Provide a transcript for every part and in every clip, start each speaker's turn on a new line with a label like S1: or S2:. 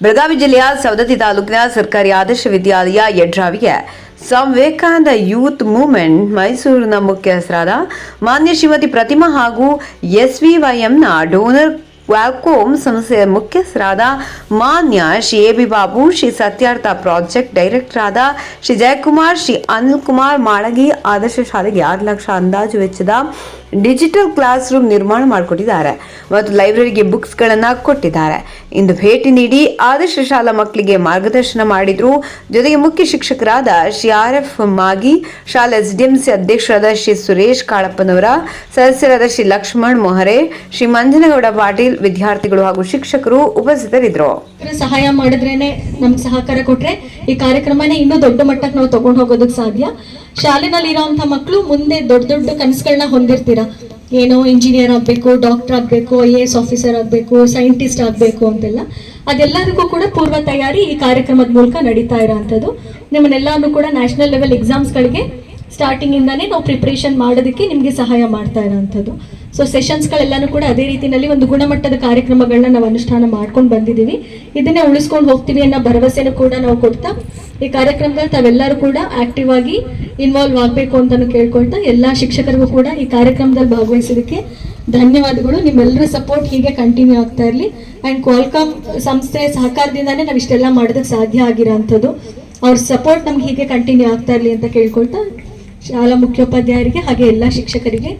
S1: ಬೆಳಗಾವಿ ಜಿಲ್ಲೆಯ ಸವದತ್ತಿ ತಾಲೂಕಿನ ಸರ್ಕಾರಿ ಆದರ್ಶ ವಿದ್ಯಾಲಯ ಯಡ್ರಾವಿಗೆ ಸ್ವಾಮಿ ವಿವೇಕಾನಂದ ಯೂತ್ ಮೂವ್ಮೆಂಟ್ ಮೈಸೂರಿನ ಮುಖ್ಯಸ್ಥರಾದ ಮಾನ್ಯ ಶ್ರೀಮತಿ ಪ್ರತಿಮಾ ಹಾಗೂ ಎಸ್ ವಿ ಎಸ್ವಿವೈಎಂನ ಡೋನರ್ ವ್ಯಾಕೋಮ್ ಸಂಸ್ಥೆಯ ಮುಖ್ಯಸ್ಥರಾದ ಮಾನ್ಯ Shri A B Babu, Shri Satyartha project director ಆದ ಶ್ರೀ ಜಯಕುಮಾರ್, ಶ್ರೀ ಅನಿಲ್ ಕುಮಾರ್ ಮಾಳಗಿ ಆದರ್ಶ ಶಾಲೆಗೆ ಆರು ಲಕ್ಷ ಅಂದಾಜು ವೆಚ್ಚದ ಡಿಜಿಟಲ್ ಕ್ಲಾಸ್ ರೂಮ್ ನಿರ್ಮಾಣ ಮಾಡಿಕೊಟ್ಟಿದ್ದಾರೆ ಮತ್ತು ಲೈಬ್ರರಿಗೆ ಬುಕ್ಸ್ಗಳನ್ನು ಕೊಟ್ಟಿದ್ದಾರೆ. ಇಂದು ಭೇಟಿ ನೀಡಿ ಆದರ್ಶ ಶಾಲಾ ಮಕ್ಕಳಿಗೆ ಮಾರ್ಗದರ್ಶನ ಮಾಡಿದ್ರು. ಜೊತೆಗೆ ಮುಖ್ಯ ಶಿಕ್ಷಕರಾದ ಶ್ರೀ ಆರ್ ಎಫ್ ಮಾಗಿ, ಶಾಲಾ ಎಸ್ಡಿಎಂಸಿ ಅಧ್ಯಕ್ಷರಾದ ಶ್ರೀ ಸುರೇಶ್ ಕಾಳಪ್ಪನವರ, ಸದಸ್ಯರಾದ ಶ್ರೀ ಲಕ್ಷ್ಮಣ್ ಮೊಹರೆ, ಶ್ರೀ ಮಂಜನಗೌಡ ಪಾಟೀಲ್ ವಿದ್ಯಾರ್ಥಿಗಳು ಹಾಗೂ ಶಿಕ್ಷಕರು ಉಪಸ್ಥಿತರಿದ್ದರು.
S2: ಸಹಾಯ ಮಾಡಿದ್ರೇನೆ ನಮ್ಗೆ ಸಹಕಾರ ಕೊಟ್ರೆ ಈ ಕಾರ್ಯಕ್ರಮನೇ ಇನ್ನೂ ದೊಡ್ಡ ಮಟ್ಟಕ್ಕೆ ನಾವು ತಗೊಂಡು ಹೋಗೋದಕ್ಕೆ ಸಾಧ್ಯ. ಶಾಲೆನಲ್ಲಿ ಇರೋಂಥ ಮಕ್ಕಳು ಮುಂದೆ ದೊಡ್ಡ ದೊಡ್ಡ ಕನಸುಗಳನ್ನ ಹೊಂದಿರ್ತೀರಾ? ಏನೋ ಇಂಜಿನಿಯರ್ ಆಗಬೇಕು ಡಾಕ್ಟರ್ ಆಗಬೇಕು ಐ ಎ ಎಸ್ ಆಫೀಸರ್ ಆಗಬೇಕು ಸೈಂಟಿಸ್ಟ್ ಆಗಬೇಕು ಅಂತೆಲ್ಲ. ಅದೆಲ್ಲರಿಗೂ ಕೂಡ ಪೂರ್ವ ತಯಾರಿ ಈ ಕಾರ್ಯಕ್ರಮದ ಮೂಲಕ ನಡೀತಾ ಇರೋವಂಥದ್ದು ನಿಮ್ಮನ್ನೆಲ್ಲರೂ ಕೂಡ ನ್ಯಾಷನಲ್ ಲೆವೆಲ್ ಎಕ್ಸಾಮ್ಸ್ಗಳಿಗೆ ಸ್ಟಾರ್ಟಿಂಗ್ ಇಂದಾನೇ ನಾವು ಪ್ರಿಪ್ರೇಷನ್ ಮಾಡೋದಕ್ಕೆ ನಿಮಗೆ ಸಹಾಯ ಮಾಡ್ತಾ ಇರೋವಂಥದ್ದು ಸೊ ಸೆಷನ್ಸ್ಗಳೆಲ್ಲನೂ ಕೂಡ ಅದೇ ರೀತಿಯಲ್ಲಿ ಒಂದು ಗುಣಮಟ್ಟದ ಕಾರ್ಯಕ್ರಮಗಳನ್ನ ನಾವು ಅನುಷ್ಠಾನ ಮಾಡ್ಕೊಂಡು ಬಂದಿದ್ದೀವಿ. ಇದನ್ನೇ ಉಳಿಸ್ಕೊಂಡು ಹೋಗ್ತೀವಿ ಅನ್ನೋ ಭರವಸೆನೂ ಕೂಡ ನಾವು ಕೊಡ್ತಾ ಈ ಕಾರ್ಯಕ್ರಮದಲ್ಲಿ ತಾವೆಲ್ಲರೂ ಕೂಡ ಆಕ್ಟಿವ್ ಆಗಿ ಇನ್ವಾಲ್ವ್ ಆಗಬೇಕು ಅಂತಲೂ ಕೇಳ್ಕೊಳ್ತಾ ಎಲ್ಲ ಶಿಕ್ಷಕರಿಗೂ ಕೂಡ ಈ ಕಾರ್ಯಕ್ರಮದಲ್ಲಿ ಭಾಗವಹಿಸೋದಕ್ಕೆ ಧನ್ಯವಾದಗಳು. ನಿಮ್ಮೆಲ್ಲರ ಸಪೋರ್ಟ್ ಹೀಗೆ ಕಂಟಿನ್ಯೂ ಆಗ್ತಾ ಇರಲಿ. ಆ್ಯಂಡ್ ಕ್ವಾಲ್ಕಾಮ್ ಸಂಸ್ಥೆ ಸಹಕಾರದಿಂದಾನೇ ನಾವು ಇಷ್ಟೆಲ್ಲ ಮಾಡೋದಕ್ಕೆ ಸಾಧ್ಯ ಆಗಿರೋಂಥದ್ದು. ಅವ್ರ ಸಪೋರ್ಟ್ ನಮ್ಗೆ ಹೀಗೆ ಕಂಟಿನ್ಯೂ ಆಗ್ತಾ ಇರಲಿ ಅಂತ ಕೇಳ್ಕೊಳ್ತಾ ಶಾಲಾ ಮುಖ್ಯೋಪಾಧ್ಯಾಯರಿಗೆ ಹಾಗೆ ಎಲ್ಲ ಶಿಕ್ಷಕರಿಗೆ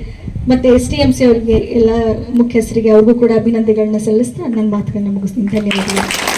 S2: ಮತ್ತು ಎಸ್ ಟಿ ಎಂ ಸಿ ಅವರಿಗೆ, ಎಲ್ಲ ಮುಖ್ಯಸ್ಥರಿಗೆ ಅವ್ರಿಗೂ ಕೂಡ ಅಭಿನಂದನೆಗಳನ್ನ ಸಲ್ಲಿಸ್ತಾ ನನ್ನ ಮಾತುಗಳನ್ನ ಮುಗಿಸ್ತೀನಿ. ಧನ್ಯವಾದಗಳು.